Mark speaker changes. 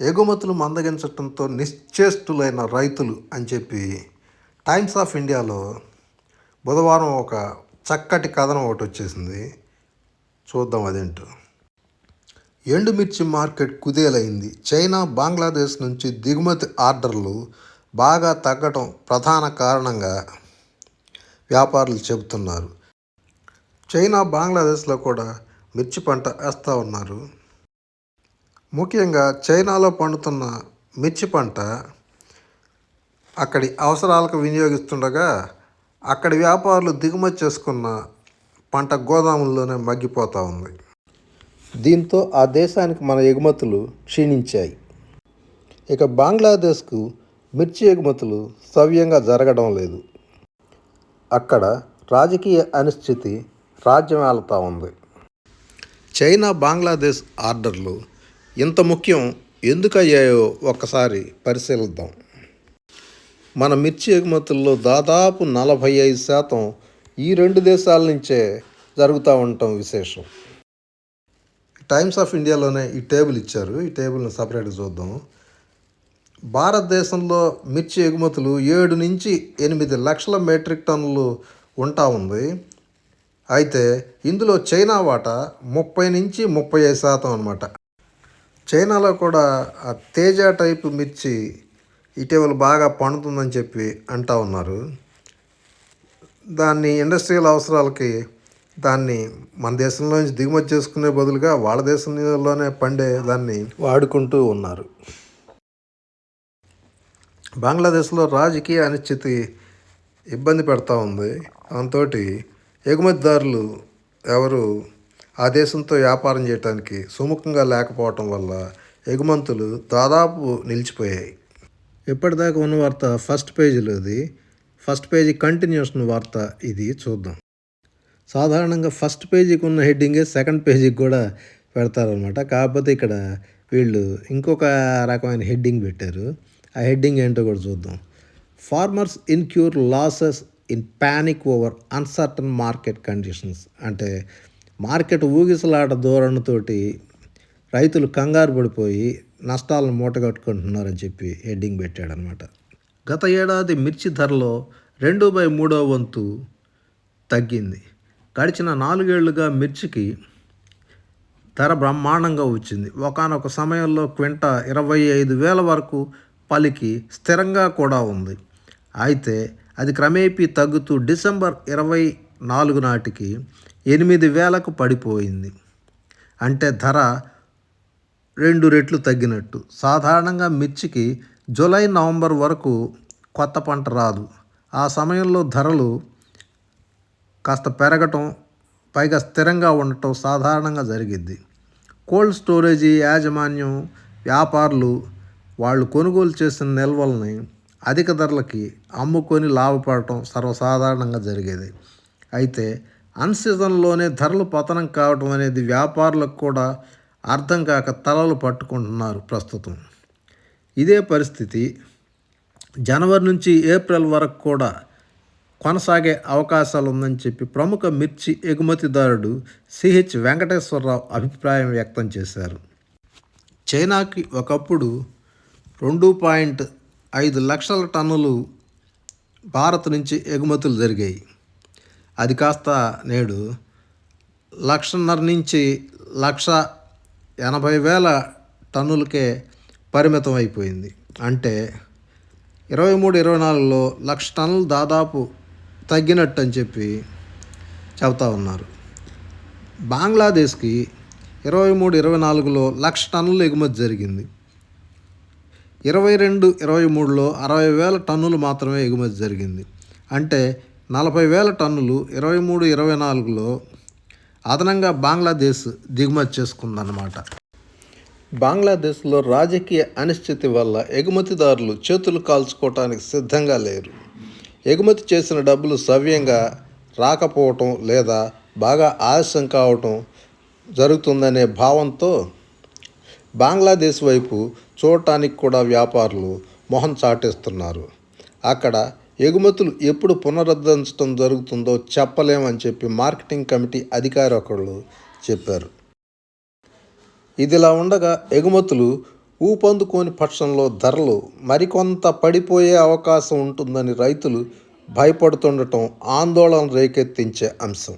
Speaker 1: ఎగుమతులు మందగించడంతో నిశ్చేష్టులైన రైతులు అని చెప్పి టైమ్స్ ఆఫ్ ఇండియాలో బుధవారం ఒక చక్కటి కథనం ఒకటి వచ్చేసింది. చూద్దాం అదేంటో. ఎండుమిర్చి మార్కెట్ కుదేలైంది. చైనా బంగ్లాదేశ్ నుంచి దిగుమతి ఆర్డర్లు బాగా తగ్గటం ప్రధాన కారణంగా వ్యాపారులు చెబుతున్నారు. చైనా బంగ్లాదేశ్లో కూడా మిర్చి పంట వేస్తూ ఉన్నారు. ముఖ్యంగా చైనాలో పండుతున్న మిర్చి పంట అక్కడి అవసరాలకు వినియోగిస్తుండగా అక్కడి వ్యాపారులు దిగుమతి చేసుకున్న పంట గోదాముల్లోనే మగ్గిపోతూ ఉంది. దీంతో ఆ దేశానికి మన ఎగుమతులు క్షీణించాయి. ఇక బంగ్లాదేశ్కు మిర్చి ఎగుమతులు సవ్యంగా జరగడం లేదు. అక్కడ రాజకీయ అనిశ్చితి రాజ్యం ఉంది. చైనా బంగ్లాదేశ్ ఆర్డర్లు ఇంత ముఖ్యం ఎందుకయ్యాయో ఒక్కసారి పరిశీలిద్దాం. మన మిర్చి ఎగుమతుల్లో దాదాపు నలభై ఐదు శాతం ఈ రెండు దేశాల నుంచే జరుగుతూ ఉండటం విశేషం. టైమ్స్ ఆఫ్ ఇండియాలోనే ఈ టేబుల్ ఇచ్చారు. ఈ టేబుల్ని సపరేట్గా చూద్దాం. భారతదేశంలో మిర్చి ఎగుమతులు ఏడు నుంచి ఎనిమిది లక్షల మెట్రిక్ టన్నులు ఉంటా ఉంది. అయితే ఇందులో చైనా వాటా ముప్పై నుంచి ముప్పై ఐదు శాతం అనమాట చైనాలో కూడా ఆ తేజ టైపు మిర్చి ఇటీవల బాగా పండుతుందని చెప్పి అంటా ఉన్నారు. దాన్ని ఇండస్ట్రియల్ అవసరాలకి దాన్ని మన దేశంలో నుంచి దిగుమతి చేసుకునే బదులుగా వాళ్ళ దేశంలోనే పండే దాన్ని వాడుకుంటూ ఉన్నారు. బంగ్లాదేశ్లో రాజకీయ అనిశ్చితి ఇబ్బంది పెడతా ఉంది. దాంతో ఎగుమతిదారులు ఎవరు ఆ దేశంతో వ్యాపారం చేయడానికి సుముఖంగా లేకపోవటం వల్ల ఎగుమతులు దాదాపు నిలిచిపోయాయి. ఎప్పటిదాకా ఉన్న వార్త ఫస్ట్ పేజీలోది. ఫస్ట్ పేజీ కంటిన్యూషన్ వార్త ఇది చూద్దాం. సాధారణంగా ఫస్ట్ పేజీకి ఉన్న హెడ్డింగే సెకండ్ పేజీకి కూడా పెడతారనమాట కాకపోతే ఇక్కడ వీళ్ళు ఇంకొక రకమైన హెడ్డింగ్ పెట్టారు. ఆ హెడ్డింగ్ ఏంటో కూడా చూద్దాం. Farmers incur losses in panic over uncertain market conditions అంటే మార్కెట్ ఊగిసలాట ధోరణితోటి రైతులు కంగారు పడిపోయి నష్టాలను మూటగట్టుకుంటున్నారని చెప్పి హెడ్డింగ్ పెట్టాడనమాట. గత ఏడాది మిర్చి ధరలో రెండు బై మూడో వంతు తగ్గింది. గడిచిన నాలుగేళ్ళుగా మిర్చికి ధర బ్రహ్మాండంగా వచ్చింది. ఒకనొక సమయంలో క్వింట ఇరవై ఐదు వేల వరకు పలికి స్థిరంగా కూడా ఉంది. అయితే అది క్రమేపీ తగ్గుతూ డిసెంబర్ ఇరవై నాలుగు నాటికి ఎనిమిది వేలకు పడిపోయింది. అంటే ధర రెండు రెట్లు తగ్గినట్టు. సాధారణంగా మిర్చికి జూలై నవంబర్ వరకు కొత్త పంట రాదు. ఆ సమయంలో ధరలు కాస్త పెరగటం పైగా స్థిరంగా ఉండటం సాధారణంగా జరిగిద్ది. కోల్డ్ స్టోరేజీ యాజమాన్యం వ్యాపారులు వాళ్ళు కొనుగోలు చేసిన నిల్వల్ని అధిక ధరలకి అమ్ముకొని లాభపడటం సర్వసాధారణంగా జరిగేది. అయితే అన్సీజన్లోనే ధరలు పతనం కావటం అనేది వ్యాపారులకు కూడా అర్థం కాక తలలు పట్టుకుంటున్నారు ప్రస్తుతం. ఇదే పరిస్థితి జనవరి నుంచి ఏప్రిల్ వరకు కూడా కొనసాగే అవకాశాలు ఉందని చెప్పి ప్రముఖ మిర్చి ఎగుమతిదారుడు సిహెచ్ వెంకటేశ్వరరావు అభిప్రాయం వ్యక్తం చేశారు. చైనాకి ఒకప్పుడు రెండు పాయింట్ ఐదు లక్షల టన్నులు భారత్ నుంచి ఎగుమతులు జరిగాయి. అది కాస్త నేడు లక్షన్నర నుంచి లక్ష ఎనభై వేల టన్నులకే పరిమితం అయిపోయింది. అంటే ఇరవై మూడు ఇరవై నాలుగులో లక్ష టన్నులు దాదాపు తగ్గినట్టు అని చెప్పి చెబుతా ఉన్నారు. బంగ్లాదేశ్కి ఇరవై మూడు ఇరవై నాలుగులో లక్ష టన్నులు ఎగుమతి జరిగింది. ఇరవై రెండు ఇరవై మూడులో అరవై వేల టన్నులు మాత్రమే ఎగుమతి జరిగింది. అంటే నలభై వేల టన్నులు ఇరవై మూడు ఇరవై నాలుగులో అదనంగా బంగ్లాదేశ్ దిగుమతి చేసుకుందన్నమాట. బంగ్లాదేశ్లో రాజకీయ అనిశ్చితి వల్ల ఎగుమతిదారులు చేతులు కాల్చుకోవటానికి సిద్ధంగా లేరు. ఎగుమతి చేసిన డబ్బులు సవ్యంగా రాకపోవటం లేదా బాగా ఆలస్యం కావటం జరుగుతుందనే భావంతో బంగ్లాదేశ్ వైపు చూడటానికి కూడా వ్యాపారులు మొహం చాటేస్తున్నారు. అక్కడ ఎగుమతులు ఎప్పుడు పునరుద్ధరించడం జరుగుతుందో చెప్పలేమని చెప్పి మార్కెటింగ్ కమిటీ అధికారి ఒకళ్ళు చెప్పారు. ఇదిలా ఉండగా ఎగుమతులు ఊపందుకోని పక్షంలో ధరలు మరికొంత పడిపోయే అవకాశం ఉంటుందని రైతులు భయపడుతుండటం ఆందోళన రేకెత్తించే అంశం.